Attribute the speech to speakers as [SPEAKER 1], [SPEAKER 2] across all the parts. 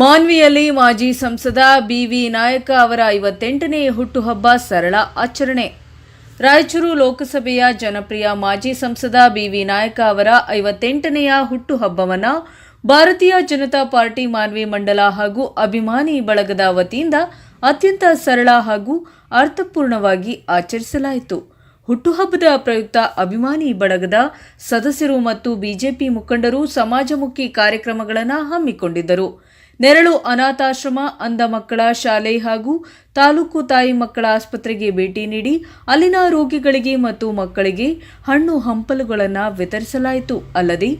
[SPEAKER 1] ಮಾನ್ವಿಯಲ್ಲಿ ಮಾಜಿ ಸಂಸದ ಬಿವಿ ನಾಯಕ ಅವರ ಐವತ್ತೆಂಟನೇ ಹುಟ್ಟುಹಬ್ಬ ಸರಳ ಆಚರಣೆ. ರಾಯಚೂರು ಲೋಕಸಭೆಯ ಜನಪ್ರಿಯ ಮಾಜಿ ಸಂಸದ ಬಿವಿ ನಾಯಕ ಅವರ ಐವತ್ತೆಂಟನೆಯ ಹುಟ್ಟುಹಬ್ಬವನ್ನು ಭಾರತೀಯ ಜನತಾ ಪಾರ್ಟಿ ಮಾನ್ವಿ ಮಂಡಲ ಹಾಗೂ ಅಭಿಮಾನಿ ಬಳಗದ ವತಿಯಿಂದ ಅತ್ಯಂತ ಸರಳ ಹಾಗೂ ಅರ್ಥಪೂರ್ಣವಾಗಿ ಆಚರಿಸಲಾಯಿತು. ಹುಟ್ಟುಹಬ್ಬದ ಪ್ರಯುಕ್ತ ಅಭಿಮಾನಿ ಬಳಗದ ಸದಸ್ಯರು ಮತ್ತು ಬಿಜೆಪಿ ಮುಖಂಡರು ಸಮಾಜಮುಖಿ ಕಾರ್ಯಕ್ರಮಗಳನ್ನು ಹಮ್ಮಿಕೊಂಡಿದ್ದರು. ನೆರಳು ಅನಾಥಾಶ್ರಮ, ಅಂಧ ಮಕ್ಕಳ ಶಾಲೆ ಹಾಗೂ ತಾಲೂಕು ತಾಯಿ ಮಕ್ಕಳ ಆಸ್ಪತ್ರೆಗೆ ಭೇಟಿ ನೀಡಿ ಅಲ್ಲಿನ ರೋಗಿಗಳಿಗೆ ಮತ್ತು ಮಕ್ಕಳಿಗೆ ಹಣ್ಣು ಹಂಪಲುಗಳನ್ನು ವಿತರಿಸಲಾಯಿತು. ಅಲ್ಲದೆ,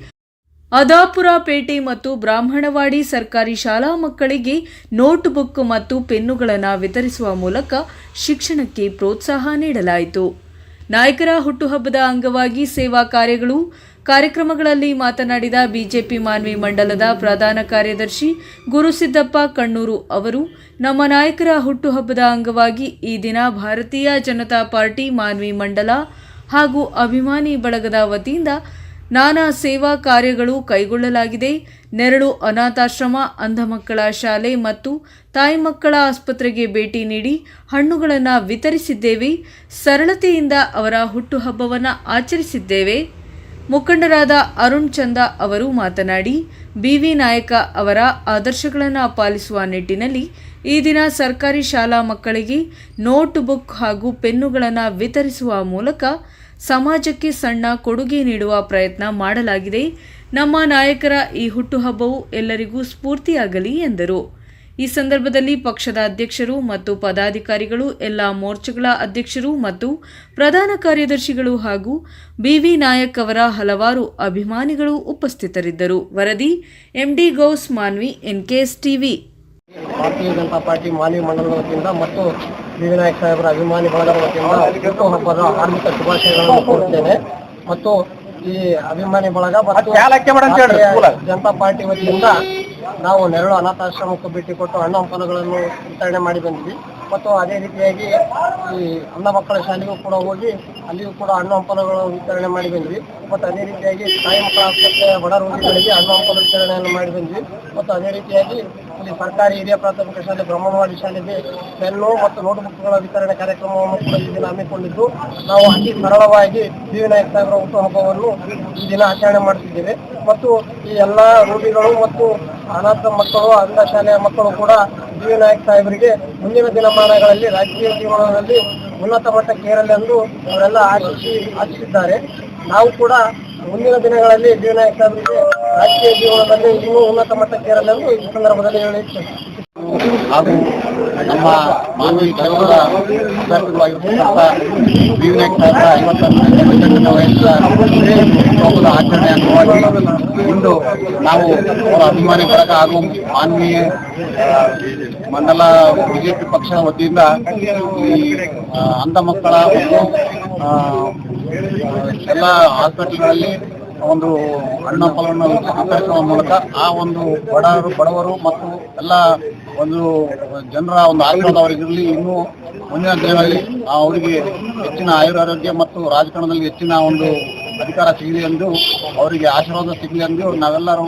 [SPEAKER 1] ಅದಾಪುರ ಪೇಟೆ ಮತ್ತು ಬ್ರಾಹ್ಮಣವಾಡಿ ಸರ್ಕಾರಿ ಶಾಲಾ ಮಕ್ಕಳಿಗೆ ನೋಟ್ ಬುಕ್ ಮತ್ತು ಪೆನ್ನುಗಳನ್ನು ವಿತರಿಸುವ ಮೂಲಕ ಶಿಕ್ಷಣಕ್ಕೆ ಪ್ರೋತ್ಸಾಹ ನೀಡಲಾಯಿತು. ನಾಯಕರ ಹುಟ್ಟುಹಬ್ಬದ ಅಂಗವಾಗಿ ಸೇವಾ ಕಾರ್ಯಗಳು ಕಾರ್ಯಕ್ರಮಗಳಲ್ಲಿ ಮಾತನಾಡಿದ ಬಿಜೆಪಿ ಮಾನ್ವಿ ಮಂಡಲದ ಪ್ರಧಾನ ಕಾರ್ಯದರ್ಶಿ ಗುರುಸಿದ್ದಪ್ಪ ಕಣ್ಣೂರು ಅವರು, ನಮ್ಮ ನಾಯಕರ ಹುಟ್ಟುಹಬ್ಬದ ಅಂಗವಾಗಿ ಈ ದಿನ ಭಾರತೀಯ ಜನತಾ ಪಾರ್ಟಿ ಮಾನ್ವಿ ಮಂಡಲ ಹಾಗೂ ಅಭಿಮಾನಿ ಬಳಗದ ವತಿಯಿಂದ ನಾನಾ ಸೇವಾ ಕಾರ್ಯಗಳು ಕೈಗೊಳ್ಳಲಾಗಿದೆ. ನೆರಳು ಅನಾಥಾಶ್ರಮ, ಅಂಧ ಮಕ್ಕಳ ಶಾಲೆ ಮತ್ತು ತಾಯಿ ಮಕ್ಕಳ ಆಸ್ಪತ್ರೆಗೆ ಭೇಟಿ ನೀಡಿ ಹಣ್ಣುಗಳನ್ನು ವಿತರಿಸಿದ್ದೇವೆ. ಸರಳತೆಯಿಂದ ಅವರ ಹುಟ್ಟುಹಬ್ಬವನ್ನು ಆಚರಿಸಿದ್ದೇವೆ. ಮುಖಂಡರಾದ ಅರುಣ್ ಚಂದ ಅವರು ಮಾತನಾಡಿ, ಬಿವಿ ನಾಯಕ ಅವರ ಆದರ್ಶಗಳನ್ನು ಪಾಲಿಸುವ ನಿಟ್ಟಿನಲ್ಲಿ ಈ ದಿನ ಸರ್ಕಾರಿ ಶಾಲಾ ಮಕ್ಕಳಿಗೆ ನೋಟ್ ಬುಕ್ ಹಾಗೂ ಪೆನ್ನುಗಳನ್ನು ವಿತರಿಸುವ ಮೂಲಕ ಸಮಾಜಕ್ಕೆ ಸಣ್ಣ ಕೊಡುಗೆ ನೀಡುವ ಪ್ರಯತ್ನ ಮಾಡಲಾಗಿದೆ. ನಮ್ಮ ನಾಯಕರ ಈ ಹುಟ್ಟುಹಬ್ಬವು ಎಲ್ಲರಿಗೂ ಸ್ಫೂರ್ತಿಯಾಗಲಿ ಎಂದರು. ಈ ಸಂದರ್ಭದಲ್ಲಿ ಪಕ್ಷದ ಅಧ್ಯಕ್ಷರು ಮತ್ತು ಪದಾಧಿಕಾರಿಗಳು ಎಲ್ಲ ಮೋರ್ಚಾಗಳ ಅಧ್ಯಕ್ಷರು ಮತ್ತು ಪ್ರಧಾನ ಕಾರ್ಯದರ್ಶಿಗಳು ಹಾಗೂ ಬಿವಿ ನಾಯಕ್ ಅವರ ಹಲವಾರು ಅಭಿಮಾನಿಗಳು ಉಪಸ್ಥಿತರಿದ್ದರು. ವರದಿ MD Ghouse Manvi NKS TV
[SPEAKER 2] Bharatiya Janata Party Manvi ಮಂಡಲದ ವತಿಯಿಂದ ಮತ್ತು ವಿ ನಾಯಕ್ ಸಾಹೇಬರ ಅಭಿಮಾನಿ ಬಳಗದ ವತಿಯಿಂದ ಹುಟ್ಟುಹಬ್ಬದ ಹಾರ್ದಿಕ ಶುಭಾಶಯಗಳನ್ನು ಕೋರುತ್ತೇನೆ. ಮತ್ತು ಈ ಅಭಿಮಾನಿ ಬಳಗ ಮತ್ತು ಭಾರತೀಯ ಜನತಾ ಪಾರ್ಟಿ ವತಿಯಿಂದ ನಾವು ನೆರಳು ಅನಾಥಾಶ್ರಮಕ್ಕೆ ಭೇಟಿ ಕೊಟ್ಟು ಹಣ್ಣು ಹಂಪಲುಗಳನ್ನು ವಿತರಣೆ ಮಾಡಿ ಬಂದ್ವಿ. ಮತ್ತು ಅದೇ ರೀತಿಯಾಗಿ ಈ ಅನ್ನ ಮಕ್ಕಳ ಶಾಲೆಗೂ ಕೂಡ ಹೋಗಿ ಅಲ್ಲಿಯೂ ಕೂಡ ಹಣ್ಣು ಹಂಪಲುಗಳು ವಿತರಣೆ ಮಾಡಿ ಬಂದ್ವಿ. ಮತ್ತು ಅದೇ ರೀತಿಯಾಗಿ ತಾಯಿ ಮಕ್ಕಳ ಆಸ್ಪತ್ರೆಯ ಬಡ ರೋಗಿಗಳಿಗೆ ಹಣ್ಣು ಹಂಪಲು ವಿತರಣೆಯನ್ನು ಮಾಡಿ ಬಂದ್ವಿ. ಮತ್ತು ಅದೇ ರೀತಿಯಾಗಿ ಇಲ್ಲಿ ಸರ್ಕಾರಿ ಹಿರಿಯ ಪ್ರಾಥಮಿಕ ಶಾಲೆ ಬ್ರಹ್ಮವಾಡಿ ಶಾಲೆಗೆ ಪೆನ್ನು ಮತ್ತು ನೋಟ್ಬುಕ್ಗಳ ವಿತರಣೆ ಕಾರ್ಯಕ್ರಮವನ್ನು ಕೂಡ ಈ ದಿನ ಹಮ್ಮಿಕೊಂಡಿದ್ದು. ನಾವು ಅತಿ ಸರಳವಾಗಿ ವಿ ಸಾಗರ ಹುಟ್ಟು ಹುಟ್ಟುಹಬ್ಬವನ್ನು ಈ ದಿನ ಆಚರಣೆ ಮಾಡುತ್ತಿದ್ದೇವೆ ಮತ್ತು ಈ ಎಲ್ಲ ರೋಗಿಗಳು ಮತ್ತು ಅನಾಥ ಮಕ್ಕಳು ಅಂಧ ಶಾಲೆಯ ಮಕ್ಕಳು ಕೂಡ ವಿ ವಿನಾಯಕ ಸಾಹೇಬರಿಗೆ ಮುಂದಿನ ದಿನಮಾನಗಳಲ್ಲಿ ರಾಜಕೀಯ ಜೀವನದಲ್ಲಿ ಉನ್ನತ ಮಟ್ಟಕ್ಕೆ ಎಂದು ಅವರೆಲ್ಲ ಆಶಿಸಿ, ಆಶಿಸಿದ್ದಾರೆ. ನಾವು ಕೂಡ ಮುಂದಿನ ದಿನಗಳಲ್ಲಿ ವಿ ವಿನಾಯಕ್ ಸಾಹೇಬರಿಗೆ ಜೀವನದಲ್ಲಿ ಇನ್ನೂ ಉನ್ನತ ಈ ಸಂದರ್ಭದಲ್ಲಿ ಹೇಳಿ
[SPEAKER 3] ಹಾಗೂ ನಮ್ಮ ಮಾನವಿ ಕಳೆದ ಅಭ್ಯರ್ಥಿಗಳಾಗಿರ್ತಕ್ಕಂಥ ವಿ ವಿನಾಯಕ್ ಸಾಹೇಬರ ಐವತ್ತನೇ ವಯಸ್ಸಿನ ಹುಟ್ಟುಹಬ್ಬದ ಆಚರಣೆ ಅಂಗವಾಗಿ ಇಂದು ನಾವು ಅಭಿಮಾನಿ ಬಳಗ ಹಾಗೂ ಮಾನವೀಯ ಮಂಡಲ ಬಿಜೆಪಿ ಪಕ್ಷದ ವತಿಯಿಂದ ಈ ಅಂಧ ಮಕ್ಕಳ ಎಲ್ಲ ಹಾಸ್ಪಿಟಲ್ಗಳಲ್ಲಿ ಒಂದು ಹಣ್ಣು ಫಲವನ್ನು ಮೂಲಕ ಆ ಒಂದು ಬಡವರು ಬಡವರು ಮತ್ತು ಎಲ್ಲ ಒಂದು ಜನರ ಒಂದು ಆಶೀರ್ವಾದವರಿಗಿರಲಿ ಇನ್ನೂ ಮುಂದಿನ ದಿನಗಳಲ್ಲಿ ಅವರಿಗೆ ಹೆಚ್ಚಿನ ಆಯುರಾರೋಗ್ಯ ಮತ್ತು ರಾಜಕಾರಣದಲ್ಲಿ ಹೆಚ್ಚಿನ ಒಂದು ಅಧಿಕಾರ ಸಿಗಲಿ ಎಂದು ಅವರಿಗೆ ಆಶೀರ್ವಾದ ಸಿಗಲಿ ಎಂದು ನಾವೆಲ್ಲರೂ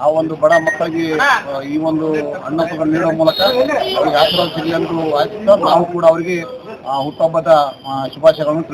[SPEAKER 3] ಆ ಒಂದು ಬಡ ಮಕ್ಕಳಿಗೆ ಈ ಒಂದು ಹಣ್ಣು ನೀಡುವ ಮೂಲಕ ಅವರಿಗೆ ಆಶೀರ್ವಾದ ಸಿಗಲಿ ಎಂದು ನಾವು ಕೂಡ ಅವರಿಗೆ ಹುಟ್ಟುಹಬ್ಬದ ಶುಭಾಶಯಗಳನ್ನು.